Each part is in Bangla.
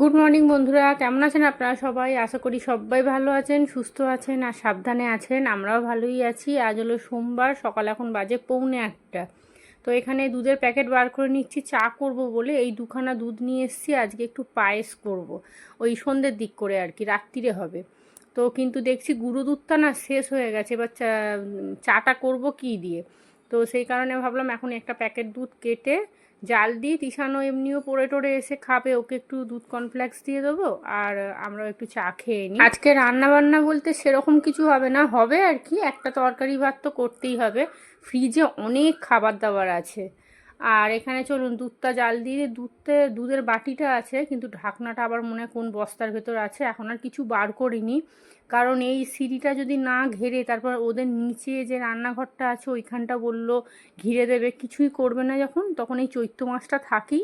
গুড মর্নিং বন্ধুরা। কেমন আছেন আপনারা সবাই? আশা করি সবাই ভালো আছেন, সুস্থ আছেন আর সাবধানে আছেন। আমরাও ভালোই আছি। আজ হলো সোমবার, সকাল এখন বাজে পৌনে একটা। তো এখানে দুধের প্যাকেট বার করে নিচ্ছি। চা করব বলে এই দুখানা দুধ নিয়ে এসেছি। আজকে একটু পায়েস করব। ওই সন্ধ্যের দিক করে আর কি, রাত্রিরে হবে। তো কিন্তু দেখছি গুঁড়ো দুধটা না শেষ হয়ে গেছে। এবার চাটা করব কি দিয়ে? তো সেই কারণে ভাবলাম এখন একটা প্যাকেট দুধ কেটে জাল দিই তিশানো এমনিও পরে টড়ে এসে খাবে, ওকে একটু দুধ কর্নফ্লেক্স দিয়ে দেবো আর আমরা একটু চা খেয়ে নিই। আজকে রান্না বান্না বলতে সেরকম কিছু হবে না, হবে আর কি, একটা তরকারি ভাত তো করতেই হবে। ফ্রিজে অনেক খাবার দাবার আছে। আর এখানে চলুন, দুধটা জাল দিয়ে দুধতে, দুধের বাটিটা আছে, কিন্তু ঢাকনাটা আবার মনে কোন বস্তার ভেতর আছে, এখন আর কিছু বার করিনি। কারণ এই সিঁড়িটা যদি না ঘেরে, তারপর ওদের নিচে যে রান্নাঘরটা আছে, ওইখানটা বলল ঘিরে দেবে, কিছুই করবে না যখন, তখন এই চৈত্র মাসটা থাকি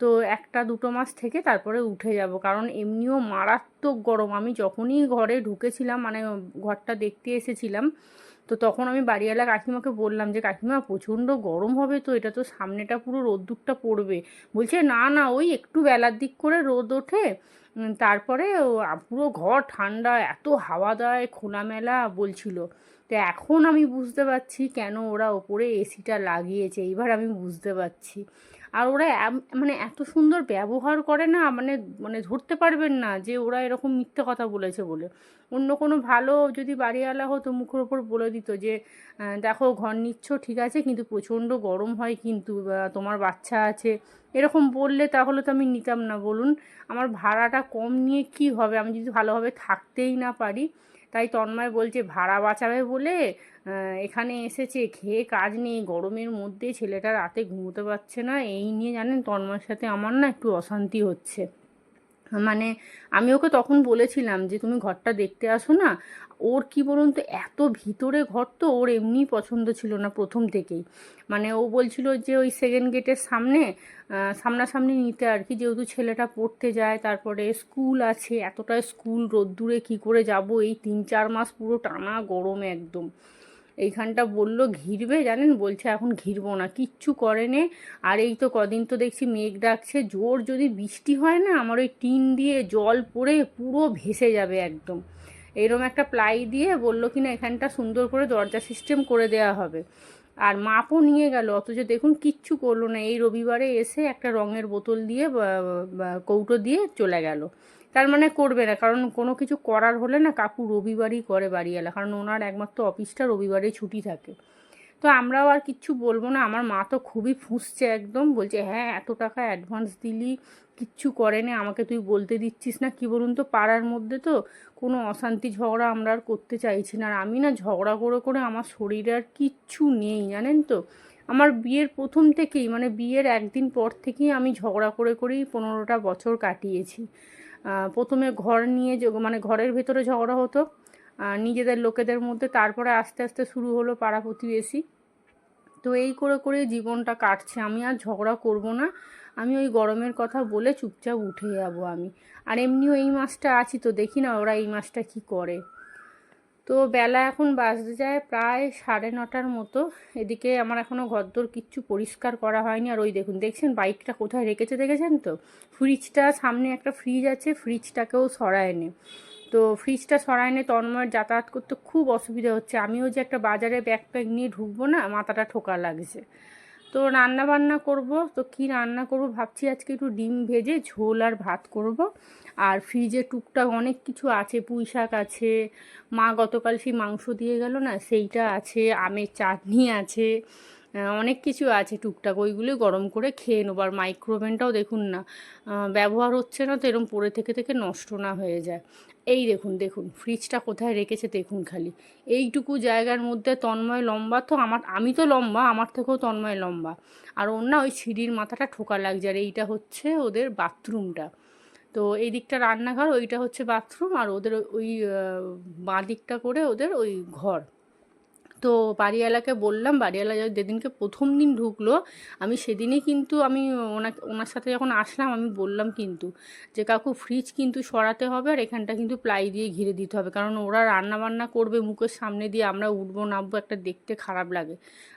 তো একটা দুটো মাস থেকে তারপরে উঠে যাব, কারণ এমনিও মারাত্মক গরম। আমি যখনই ঘরে ঢুকেছিলাম মানে ঘরটা দেখতে এসেছিলাম তো তখন আমি বাড়িওয়ালা কাকিমাকে বললাম যে, কাকিমা, প্রচণ্ড গরম হবে তো, এটা তো সামনেটা পুরো রোদ্দুরটা পড়বে। বলছে, না না, ওই একটু বেলার দিক করে রোদ ওঠে তারপরে পুরো ঘর ঠান্ডা, এত হাওয়া দেয়, খোলামেলা, বলছিল। তো এখন আমি বুঝতে পারছি কেন ওরা ওপরে এসিটা লাগিয়েছে, এইবার আমি বুঝতে পারছি। আর ওরা মানে এত সুন্দর ব্যবহার করে না মানে মানে ধরতে পারবেন না যে ওরা এরকম মিথ্যে কথা বলেছে বলে। অন্য কোনো ভালো যদি বাড়িওয়ালা হতো, মুখের ওপর বলে দিত যে দেখো ঘর নিচ্ছ, ঠিক আছে, কিন্তু প্রচণ্ড গরম হয়, কিন্তু তোমার বাচ্চা আছে। এরকম বললে তাহলে তো আমি নিতাম না, বলুন। আমার ভাড়াটা কম নিয়ে কি হবে? আমি যদি ভালোভাবে থাকতেই না পারি তাই তন্ময় বলছে, ভাড়া বাঁচাবে বলে এখানে এসেছে, খেয়ে কাজ নেই, গরমের মধ্যে ছেলেটা রাতে ঘুমোতে পারছে না। এই নিয়ে জানেন, তন্ময়ের সাথে আমার না একটু অশান্তি হচ্ছে। মানে আমি ওকে তখন বলেছিলাম যে, তুমি ঘরটা দেখতে আসো না। ওর কি বলুন তো, এত ভিতরে ঘর তো ওর এমনিই পছন্দ ছিল না প্রথম থেকেই। মানে ও বলছিল যে, ওই সেকেন্ড গেটের সামনে সামনাসামনি নিতে আর কি। যেহেতু ছেলেটা পড়তে যায়, তারপরে স্কুল আছে এতটা স্কুল রোদ্দুরে কি করে যাব? এই তিন চার মাস পুরো টানা গরমে একদম। এইখানটা বলল, ঘিরবে? জানেন? বলছে, এখন ঘিরবো না, কিচ্ছু করেনে আর এই তো কদিন তো দেখছি মেঘ ডাকছে, জোর যদি বৃষ্টি হয় না, আমার ওই টিন দিয়ে জল পড়ে পুরো ভেসে যাবে একদম। এরম একটা প্লাই দিয়ে বলল কি না এখানটা সুন্দর করে দরজা সিস্টেম করে দেওয়া হবে। আর মাপও নিয়ে গেল, অথচ দেখুন কিচ্ছু করল না। এই রবিবারে এসে একটা রঙের বোতল দিয়ে কৌটো দিয়ে চলে গেল। তার মানে করবে না। কারণ কোনো কিছু করার হলে না কাকু রবিবারই করে বাড়িওয়ালা। কারণ ওনার একমাত্র অফিসটা রবিবারে ছুটি থাকে। তো আমরাও আর কিচ্ছু বলব না। আমার মা তো খুবই ফুঁসছে একদম। বলছে হ্যাঁ এত টাকা অ্যাডভান্স দিলি, কিচ্ছু করে করেনি। আমাকে তুই বলতে দিচ্ছিস না। কি বলুন তো, পাড়ার মধ্যে তো কোনো অশান্তি ঝগড়া আমরা আর করতে চাইছি না। আর আমি না ঝগড়া করে করে আমার শরীরে আর কিচ্ছু নেই, জানেন তো? আমার বিয়ের প্রথম থেকেই মানে বিয়ের একদিন পর থেকেই আমি ঝগড়া করে করেই পনেরোটা বছর কাটিয়েছি। প্রথমে ঘর নিয়ে মানে ঘরের ভেতরে ঝগড়া হতো নিজেদের লোকেদের মধ্যে। তারপরে আস্তে আস্তে শুরু হলো পাড়া প্রতিবেশী। তো এই করে করে জীবনটা কাটছে। আমি আর ঝগড়া করব না। আমি ওই গরমের কথা বলে চুপচাপ উঠে যাব আমি। আর এমনিও এই মাসটা আছি তো দেখি না ওরা এই মাসটা কি করে। তো বেলা এখন বাজতে যায় প্রায় সাড়ে নটার মতো। এদিকে আমার এখনও ঘরদোর কিচ্ছু পরিষ্কার করা হয়নি। আর ওই দেখুন, দেখছেন বাইকটা কোথায় রেখেছে দেখেছেন তো? ফ্রিজটা সামনে একটা ফ্রিজ আছে, ফ্রিজটাকেও সরায় নে তো ফ্রিজটা সরায় নে তন্ময়ের যাতায়াত করতে খুব অসুবিধা হচ্ছে। আমিও যে একটা বাজারে ব্যাগ প্যাগ নিয়ে ঢুকবো না, মাথাটা ঠোকা লাগছে। তো রান্না বান্না করব। তো কি রান্না করব? ভাবছি আজকে একটু ডিম ভেজে ঝোল আর ভাত করব। আর ফ্রিজে টুকটাক অনেক কিছু আছে। পুঁই শাক আছে। মা গতকাল সেই মাংস দিয়ে গেল না, সেইটা আছে। আমের চাটনি আছে। অনেক কিছু আছে টুকটাক, ওইগুলোই গরম করে খেয়ে নেব। আর মাইক্রোওভেনটাও দেখুন না ব্যবহার হচ্ছে না তো এরকম পড়ে থেকে থেকে নষ্ট না হয়ে যায়। এই দেখুন দেখুন ফ্রিজটা কোথায় রেখেছে দেখুন খালি। এইটুকু জায়গার মধ্যে তন্ময় লম্বা তো আমার, আমি তো লম্বা, আমার থেকেও তন্ময় লম্বা। আর ওর না ওই সিঁড়ির মাথাটা ঠোকা লাগছে, আর এইটা হচ্ছে ওদের বাথরুমটা। তো এই দিকটা রান্নাঘর, ওইটা হচ্ছে বাথরুম, আর ওদের ওই বাঁ দিকটা করে ওদের ওই ঘর। তো বাড়িওয়ালাকে বললাম, বাড়িওয়ালা যেদিনকে প্রথম দিন ঢুকলো, আমি সেদিনই কিন্তু আমি ওনাকে, ওনার সাথে যখন আসলাম, আমি বললাম কিন্তু যে, কাকু ফ্রিজ কিন্তু সরাতে হবে আর এখানটা কিন্তু প্লাই দিয়ে ঘিরে দিতে হবে। কারণ ওরা রান্না বান্না করবে মুখের সামনে দিয়ে, আমরা উঠবো, নামবো, একটা দেখতে খারাপ লাগে।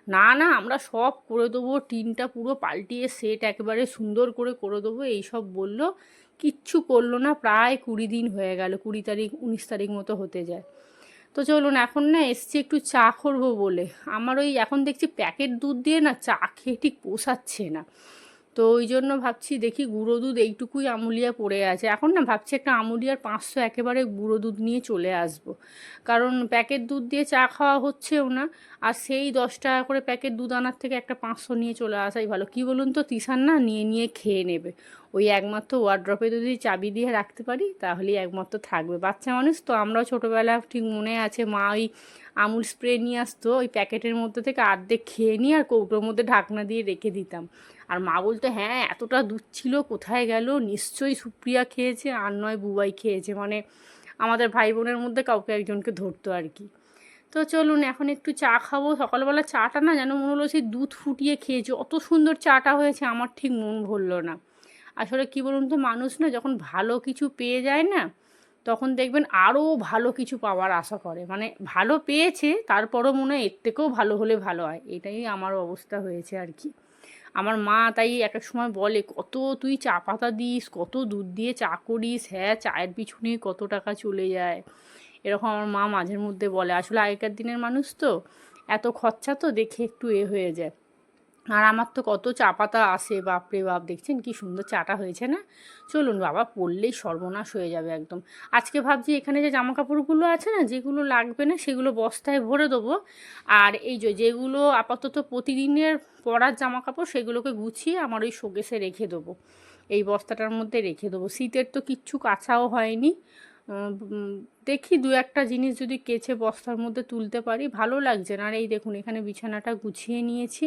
না না, আমরা সব করে দেবো, টিনটা পুরো পাল্টিয়ে সেট একেবারে সুন্দর করে করে দেবো, এইসব বলল। কিচ্ছু করল না, প্রায় কুড়ি দিন হয়ে গেল, কুড়ি তারিখ, উনিশ তারিখ মতো হতে যায়। তো চলুন এখন না এসছি একটু চা করব বলে। আমার ওই এখন দেখছি প্যাকেট দুধ দিয়ে না চা খেয়ে ঠিক পোষাচ্ছে না। তো ওই জন্য ভাবছি দেখি গুঁড়ো দুধ এইটুকুই আমুলিয়া পড়ে আছে। এখন না ভাবছি একটা আমুলিয়ার পাঁচশো একেবারে গুঁড়ো দুধ নিয়ে চলে আসব। কারণ প্যাকেট দুধ দিয়ে চা খাওয়া হচ্ছেও না, আর সেই দশ টাকা করে প্যাকেট দুধ আনার থেকে একটা পাঁচশো নিয়ে চলে আসাই ভালো। কি বলুন তো তিসান না নিয়ে নিয়ে খেয়ে নেবে। ওই একমাত্র ওয়ার্ড্রপে যদি চাবি দিয়ে রাখতে পারি, তাহলেই একমাত্র থাকবে। বাচ্চা মানুষ তো, আমরাও ছোটোবেলা ঠিক মনে আছে, মা ওই আমুল স্প্রে নিয়ে আসতো, ওই প্যাকেটের মধ্যে থেকে আর্ধেক খেয়ে নিয়ে আর কৌটোর মধ্যে ঢাকনা দিয়ে রেখে দিতাম। আর মা বলতো হ্যাঁ এতটা দুধ ছিল, কোথায় গেল? নিশ্চয়ই সুপ্রিয়া খেয়েছে, আর নয় বুবাই খেয়েছে। মানে আমাদের ভাই বোনের মধ্যে কাউকে একজনকে ধরতো আর কি। তো চলুন, এখন একটু চা খাব। সকালবেলা চাটা না যেন মনে হলো সেই দুধ ফুটিয়ে খেয়েছে। অত সুন্দর চাটা হয়েছে, আমার ঠিক মন ভরলো না। আসলে কী বলুন তো, মানুষ না যখন ভালো কিছু পেয়ে যায় না, তখন দেখবেন আরও ভালো কিছু পাওয়ার আশা করে। মানে ভালো পেয়েছে, তারপরও মনে হয় এর থেকেও ভালো হলে ভালো হয়। এটাই আমার অবস্থা হয়েছে আর কি। আমার মা তাই এক এক সময় বলে, কত তুই চা পাতা দিস, কত দুধ দিয়ে চা করিস হ্যাঁ চায়ের পিছনে কত টাকা চলে যায়। এরকম আমার মা মাঝের মধ্যে বলে। আসলে আগেকার দিনের মানুষ তো এত খরচা তো দেখে একটু এ হয়ে যায়। আর আমার তো কত চা পাতা আসে বাপরে বাপ, দেখছেন কি সুন্দর চাটা হয়েছে না? চলুন বাবা, পড়লেই সর্বনাশ হয়ে যাবে একদম। আজকে ভাবছি এখানে যে জামা কাপড়গুলো আছে না, যেগুলো লাগবে না, সেগুলো বস্তায় ভরে দেবো। আর এই যে, যেগুলো আপাতত প্রতিদিনের পরার জামা কাপড় সেগুলোকে গুছিয়ে আমার ওই শোকেসে রেখে দেবো। এই বস্তাটার মধ্যে রেখে দেবো। শীতের তো কিচ্ছু কাছাও হয়নি। দেখি দু একটা জিনিস যদি কেচে বস্তার মধ্যে তুলতে পারি, ভালো লাগছে না। আর এই দেখুন, এখানে বিছানাটা গুছিয়ে নিয়েছি।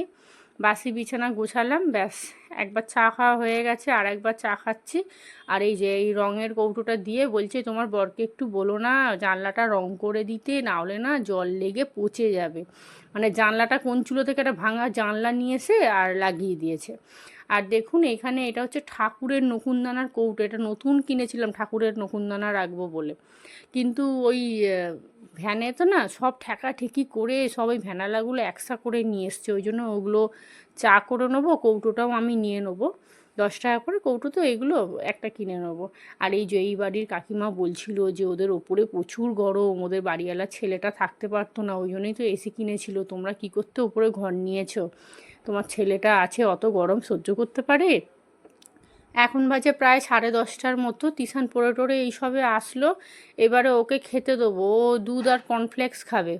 বাসি বিছানা গোছালাম, ব্যাস। একবার চা খাওয়া হয়ে গেছে, আর একবার চা খাচ্ছি। আর এই যে, এই রঙের কৌটোটা দিয়ে বলছে, তোমার বরকে একটু বলো না, জানলাটা রং করে দিতে, না হলে না জল লেগে পচে যাবে। মানে জানলাটা কোন চুলো থেকে একটা ভাঙা জানলা নিয়েছে আর লাগিয়ে দিয়েছে। আর দেখুন, এখানে এটা হচ্ছে ঠাকুরের নকুনদানার কৌটো। এটা নতুন কিনেছিলাম, ঠাকুরের নকুনদানা রাখব বলে। কিন্তু ওই ভ্যানে তো না সব ঠেকা ঠেকি করে সব ওই ভ্যানালাগুলো একসা করে নিয়ে এসছে। ওই জন্য ওগুলো চা করে নেব, কৌটোটাও আমি নিয়ে নেব। দশ টাকা করে কৌটো তো এগুলো একটা কিনে নেব। আর এই যে এই বাড়ির কাকিমা বলছিল যে ওদের ওপরে প্রচুর গরম, ওদের বাড়িওয়ালার ছেলেটা থাকতে পারতো না, ওই জন্যই তো এসি কিনেছিল। তোমরা কি করতে ওপরে ঘর নিয়েছো? তোমার ছেলেটা আছে, অত গরম সহ্য করতে পারে? এখন বাজে প্রায় সাড়ে দশটার মতো তিসান পড়ে টোরে এইসবে আসলো। এবারে ওকে খেতে দেবো। ও দুধ আর কর্নফ্লেক্স খাবে।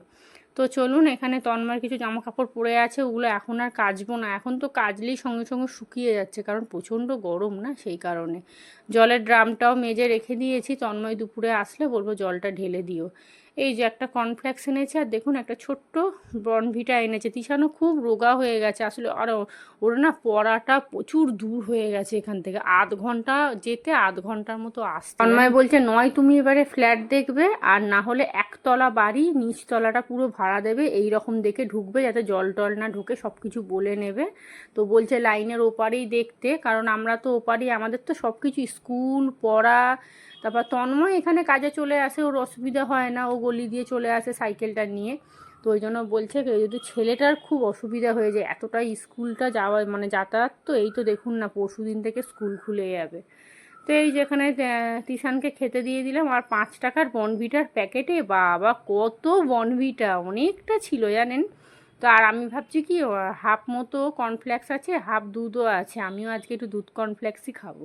তো চলুন, এখানে তন্মার কিছু জামা কাপড় পরে আছে, ওগুলো এখন আর কাচবো না। এখন তো কাজলেই সঙ্গে সঙ্গে শুকিয়ে যাচ্ছে, কারণ প্রচণ্ড গরম না সেই কারণে। জলের ড্রামটাও মেজে রেখে দিয়েছি, তন্ময় দুপুরে আসলে বলব জলটা ঢেলে দিও। এই যে একটা কর্নফ্লেক্স এনেছে, আর দেখুন একটা ছোট্ট বনভিটা এনেছে। তিশানো খুব রোগা হয়ে গেছে। আসলে আর ওর না পড়াটা প্রচুর দূর হয়ে গেছে এখান থেকে। আধ ঘণ্টা যেতে আধ ঘণ্টার মতো আসতে। তন্ময় বলছে, নয়, তুমি এবারে ফ্ল্যাট দেখবে, আর না হলে একতলা বাড়ি, নিচতলাটা পুরো ভাড়া দেবে এই রকম দেখে ঢুকবে, যাতে জল টল না ঢুকে সব কিছু বলে নেবে। তো বলছে, লাইনের ওপারেই দেখতে। কারণ আমরা তো ওপারেই, আমাদের তো সব কিছু স্কুল, পড়া তারপর তন্ময় এখানে কাজে চলে আসে, ওর অসুবিধা হয় না, ও গলি দিয়ে চলে আসে সাইকেলটা নিয়ে। তো ওই জন্য বলছে যদি ছেলেটার খুব অসুবিধা হয়ে যায়, এতটা স্কুলটা যাওয়া মানে যাতায়াত তো, এই তো দেখুন না, পরশু দিন থেকে স্কুল খুলে যাবে। তো এই যেখানে টিশানকে খেতে দিয়ে দিলাম, আর পাঁচ টাকার বনভিটার প্যাকেটে বাবা, কত বনভিটা, অনেকটা ছিল জানেন? তো আর আমি ভাবছি কি হাফ মতো কর্নফ্লেক্স আছে, হাফ দুধও আছে, আমিও আজকে একটু দুধ কর্নফ্লেক্সই খাব।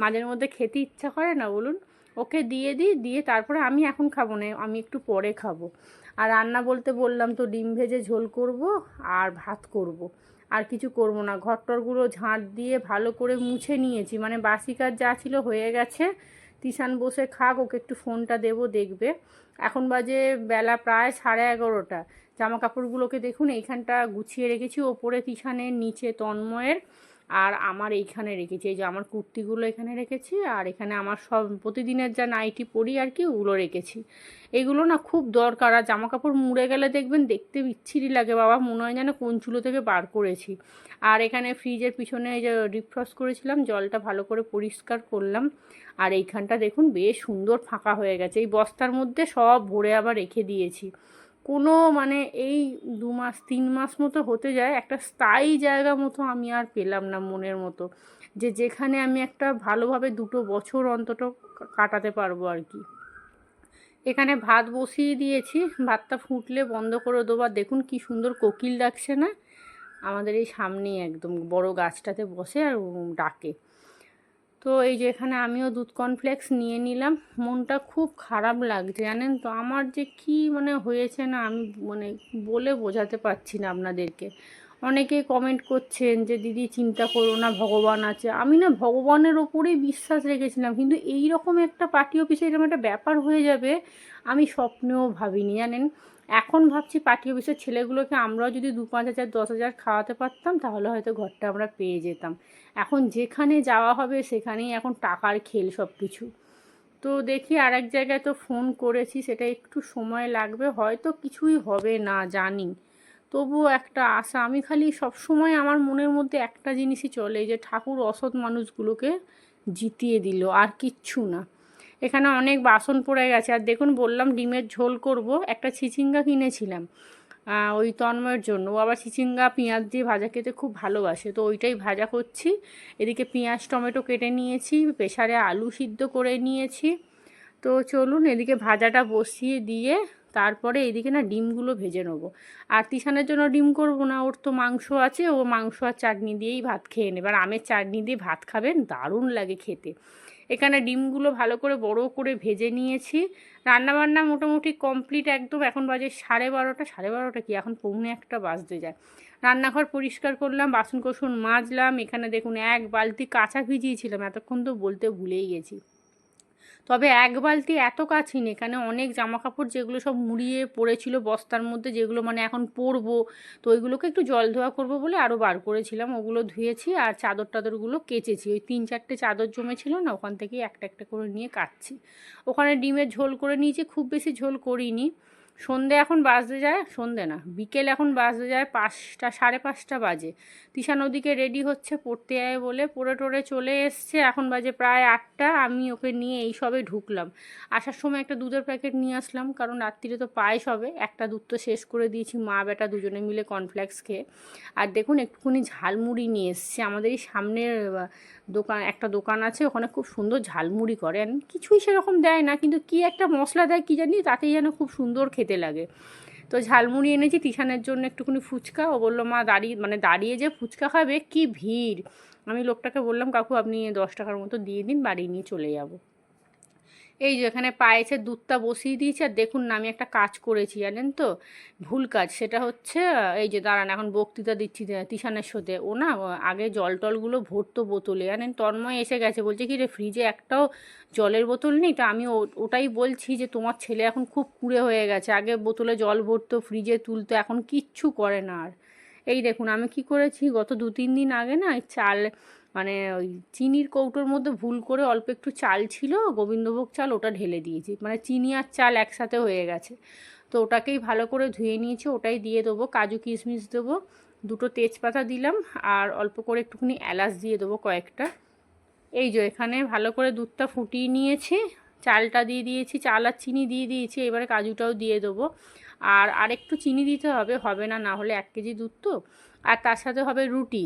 মাঝের মধ্যে খেতে ইচ্ছা করে না, বলুন? ওকে দিয়ে দিই, দিয়ে তারপরে আমি এখন খাব না, আমি একটু পরে খাব। আর রান্না বলতে বললাম তো ডিম ভেজে ঝোল করব আর ভাত করব। আর কিছু করব না ঘরটরগুলো ঝাঁট দিয়ে ভালো করে মুছে নিয়েছি। মানে বাসি কাজ যা ছিল হয়ে গেছে, তিশান বসে খাক, ওকে একটু ফোনটা দেবো, দেখবে। এখন বাজে বেলা প্রায় সাড়ে এগারোটা। জামা কাপড়গুলোকে দেখুন, এইখানটা গুছিয়ে রেখেছি, ওপরে তিশানের, নিচে তন্ময়ের। আর আমার এইখানে রেখেছি, এই যে আমার কুর্তিগুলো এখানে রেখেছি আর এখানে আমার সব প্রতিদিনের যা নাইটি পরি আর কি, ওগুলো রেখেছি। এগুলো না খুব দরকার, আর জামা কাপড় মুড়ে গেলে দেখবেন দেখতে বিচ্ছিরি লাগে বাবা, মনে হয় যেন কোন চুলো থেকে বার করেছি। আর এখানে ফ্রিজের পিছনে এই যে ডিফ্রস্ট করেছিলাম, জলটা ভালো করে পরিষ্কার করলাম। আর এইখানটা দেখুন বেশ সুন্দর ফাঁকা হয়ে গেছে, এই বস্তার মধ্যে সব ভরে আবার রেখে দিয়েছি। কোনো মানে এই দু মাস, তিন মাস মতো হতে যায়, একটা স্থায়ী জায়গা মতো আমি আর পেলাম না মনের মতো। যে যেখানে আমি একটা ভালোভাবে দুটো বছর অন্তত কাটাতে পারব আর কি। এখানে ভাত বসিয়ে দিয়েছি, ভাতটা ফুটলে বন্ধ করে দেবো। আর দেখুন কি সুন্দর কোকিল ডাকছে না? আমাদের এই সামনেই একদম বড় গাছটাতে বসে আর ডাকে। তো এই যে এখানে আমিও দুধ কর্নফ্লেক্স নিয়ে নিলাম। মনটা খুব খারাপ লাগছে, জানেন তো? আমার যে কি মানে হয়েছে না, আমি মানে বলে বোঝাতে পারছি না আপনাদেরকে। অনেকে কমেন্ট করছেন যে, দিদি, চিন্তা করো না, ভগবান আছে। আমি না ভগবানের ওপরেই বিশ্বাস রেখেছিলাম, কিন্তু এই রকম একটা পার্টি অফিসে এরকম একটা ব্যাপার হয়ে যাবে, আমি স্বপ্নেও ভাবিনি, জানেন? এখন ভাবছি পার্টি অফিসের ছেলেগুলোকে আমরাও যদি দু পাঁচ হাজার, দশ হাজার খাওয়াতে পারতাম, তাহলে হয়তো ঘরটা আমরা পেয়ে যেতাম। এখন যেখানে যাওয়া হবে, সেখানেই এখন টাকার খেল সব কিছু তো দেখি আর এক জায়গায় তো ফোন করেছি, সেটা একটু সময় লাগবে, হয়তো কিছুই হবে না, জানি। তবুও একটা আশা, আমি খালি সবসময় আমার মনের মধ্যে একটা জিনিসই চলে, যে ঠাকুর অসৎ মানুষগুলোকে জিতিয়ে দিল, আর কিচ্ছু না। এখানে অনেক বাসন পড়ে গেছে। আর দেখুন, বললাম ডিমের ঝোল করব। একটা চিচিঙ্গা কিনেছিলাম ওই তন্ময়ের জন্য। ও আবার চিচিঙ্গা পেঁয়াজ দিয়ে ভাজা খেতে খুব ভালোবাসে। তো ওইটাই ভাজা করছি। এদিকে পেঁয়াজ, টমেটো কেটে নিয়েছি প্রেশারে আলু সিদ্ধ করে নিয়েছি। তো চলুন, এদিকে ভাজাটা বসিয়ে দিয়ে তারপরে এইদিকে না ডিমগুলো ভেজে নেব। আর তিসানের জন্য ডিম করব না, ওর তো মাংস আছে, ও মাংস আর চাটনি দিয়েই ভাত খেয়ে নেবে। আর আমের চাটনি দিয়ে ভাত খাবেন, দারুণ লাগে খেতে। এখানে ডিমগুলো ভালো করে বড় করে ভেজে নিয়েছি। রান্নাবান্না মোটামুটি কমপ্লিট একদম, এখন বাজে সাড়ে বারোটা সাড়ে বারোটা কি? এখন পৌনে একটা বাজতে যায়। রান্নাঘর পরিষ্কার করলাম বাসন কোসন মাজলাম, এখানে দেখুন এক বালতি কাঁচা ভিজিয়েছিলাম, এতক্ষণ তো বলতে ভুলেই গেছি। তবে এক বালতি এত কাছিন এখানে অনেক জামা কাপড় যেগুলো সব মুড়িয়ে পড়েছিল বস্তার মধ্যে, যেগুলো মানে এখন পরবো, তো ওইগুলোকে একটু জল ধোয়া করব বলে আরও বার করেছিলাম। ওগুলো ধুয়েছি আর চাদর টাদরগুলো কেচেছি। ওই তিন চারটে চাদর জমেছিল না, ওখান থেকে একটা একটা করে নিয়ে কাটছি ওখানে ডিমের ঝোল করে নিয়েছি, খুব বেশি ঝোল করিনি। সন্ধে এখন বাজতে যায়, সন্ধে না, বিকেল এখন বাজতে যায় পাঁচটা, সাড়ে পাঁচটা বাজে। তিশা নদীকে রেডি হচ্ছে পড়তে যায় বলে, পড়ে টোরে চলে এসছে, এখন বাজে প্রায় আটটা, আমি ওকে নিয়ে এই সবে ঢুকলাম। আসার সময় একটা দুধের প্যাকেট নিয়ে আসলাম, কারণ রাত্রিরে তো পায়েস হবে একটা দুধ তো শেষ করে দিয়েছি, মা বেটা দুজনে মিলে কর্নফ্লেক্স খেয়ে। আর দেখুন, একটুখানি ঝালমুড়ি নিয়ে এসছে আমাদের এই সামনের দোকান, একটা দোকান আছে, ওখানে খুব সুন্দর ঝালমুড়ি করেন কিছুই সেরকম দেয় না, কিন্তু কি একটা মশলা দেয়, কি জানি, তাতেই যেন খুব সুন্দর খেতে লাগে। তো ঝালমুড়ি এনেছি টিশানের জন্য একটুখানি ফুচকা। ও বলল, মা, দাঁড়িয়ে মানে দাঁড়িয়ে যে ফুচকা খাবে, কি ভিড়? আমি লোকটাকে বললাম, কাকু, আপনি দশ টাকার মতো দিয়ে দিন, বাড়ি নিয়ে চলে যাব। এই যে এখানে পায়েসের দুধটা বসিয়ে দিয়েছি, আর দেখুন না, আমি একটা কাজ করেছি, জানেন তো? ভুল কাজ, সেটা হচ্ছে, এই যে দাঁড়ান, এখন বক্তৃতা দিচ্ছি তিশানের সাথে। ও না আগে জল টলগুলো ভরতো বোতলে, জানেন? তন্ময় এসে গেছে, বলছে, কি রে ফ্রিজে একটাও জলের বোতল নেই? তো আমি ওটাই বলছি যে, তোমার ছেলে এখন খুব কুড়ে হয়ে গেছে, আগে বোতলে জল ভরতো ফ্রিজে তুলতো, এখন কিচ্ছু করে না আর। এই দেখুন, আমি কি করেছি, গত দু তিন দিন আগে না চাল মানে ওই চিনির কৌটোর মধ্যে ভুল করে অল্প একটু চাল ছিল, গোবিন্দভোগ চাল ওটা ঢেলে দিয়েছি। মানে চিনি আর চাল একসাথে হয়ে গেছে। তো ওটাকেই ভালো করে ধুয়ে নিয়েছি, ওটাই দিয়ে দেবো। কাজু কিশমিশ দেবো, দুটো তেজপাতা দিলাম, আর অল্প করে একটুখানি এলাচ দিয়ে দেবো কয়েকটা। এই যে এখানে ভালো করে দুধটা ফুটিয়ে নিয়েছি, চালটা দিয়ে দিয়েছি, চাল আর চিনি দিয়ে দিয়েছি, এবারে কাজুটাও দিয়ে দেবো। আর আরেকটু চিনি দিতে হবে হবে না না হলে এক কেজি দুধ তো। আর তার সাথে হবে রুটি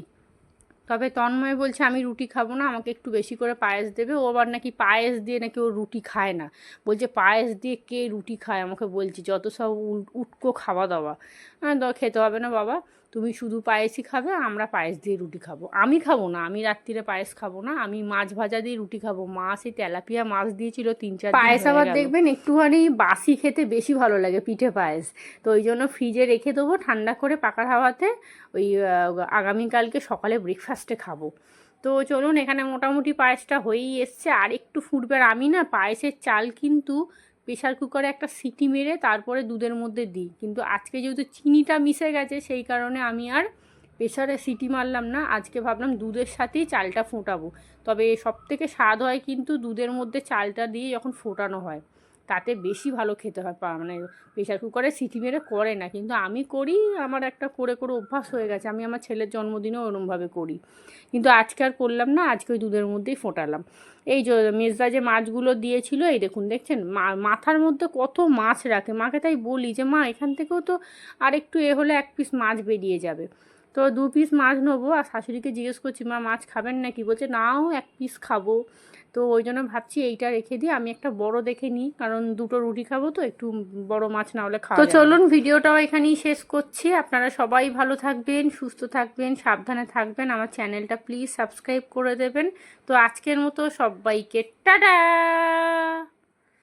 তবে তন্ময় বলছে, আমি রুটি খাব না, আমাকে একটু বেশি করে পায়েস দেবে। ও আবার নাকি পায়েস দিয়ে নাকি ও রুটি খায় না। বলছে, পায়েস দিয়ে কে রুটি খায়? আমাকে বলছি, যত সব উটকো খাওয়া দাওয়া। হ্যাঁ খেতে হবে না বাবা। তুমি শুধু পায়েসই খাবে আমরা পায়েস দিয়ে রুটি খাব। আমি খাব না আমি রাত্রিরে পায়েস খাব না আমি মাছ ভাজা দিয়ে রুটি খাব। মা সেই তেলাপিয়া মাছ দিয়েছিল তিন চার পায়েস আবার দেখবেন একটুখানি বাসি খেতে বেশি ভালো লাগে পিঠে পায়েস। তো ওই জন্য ফ্রিজে রেখে দেবো ঠান্ডা করে পাকার হাওয়াতে ওই আগামীকালকে সকালে ব্রেকফাস্টে খাব। তো চলুন এখানে মোটামুটি পায়েসটা হয়েই এসছে। আর একটু ফুটবে আর আমি না পায়েসের চাল কিন্তু প্রেশার কুকারে একটা সিটি মেরে তারপরে দুধের মধ্যে দিই। কিন্তু আজকে যেহেতু চিনিটা মিশে গেছে, সেই কারণে আমি আর প্রেশারে সিটি মারলাম না। আজকে ভাবলাম দুধের সাথেই চালটা ফোটাবো। তবে সব থেকে স্বাদ হয় কিন্তু দুধের মধ্যে চালটা দিয়ে যখন ফোটানো হয়। তাতে বেশি ভালো খেতে হয়, পা মানে প্রেশার কুকারে সিটি মেরে করে না। কিন্তু আমি করি, আমার একটা করে করে অভ্যাস হয়ে গেছে। আমি আমার ছেলের জন্মদিনেও ওরমভাবে করি। কিন্তু আজকে আর করলাম না, আজকে ওই দুধের মধ্যেই ফোটালাম। এই যে মেজদা যে মাছগুলো দিয়েছিল, এই দেখুন, দেখছেন? মাথার মধ্যে কত মাছ রাখে। মাকে তাই বলি যে, মা, এখান থেকেও তো আর একটু এ হলে এক পিস মাছ বেরিয়ে যাবে। তো দু পিস মাছ নেব আর শাশুড়িকে জিজ্ঞেস করছি মা মাছ খাবেন নাকি? বলছে নাও এক পিস খাব। তো ওই জন্য ভাবছি এইটা রেখে দিই আমি একটা বড় দেখে নিই কারণ দুটো রুটি খাব তো একটু বড় মাছ না হলে খাওয়া তো চলুন ভিডিওটাও এখানেই শেষ করছি। আপনারা সবাই ভালো থাকবেন সুস্থ থাকবেন সাবধানে থাকবেন। আমার চ্যানেলটা প্লিজ সাবস্ক্রাইব করে দেবেন। তো আজকের মতো সবাইকে টাটা!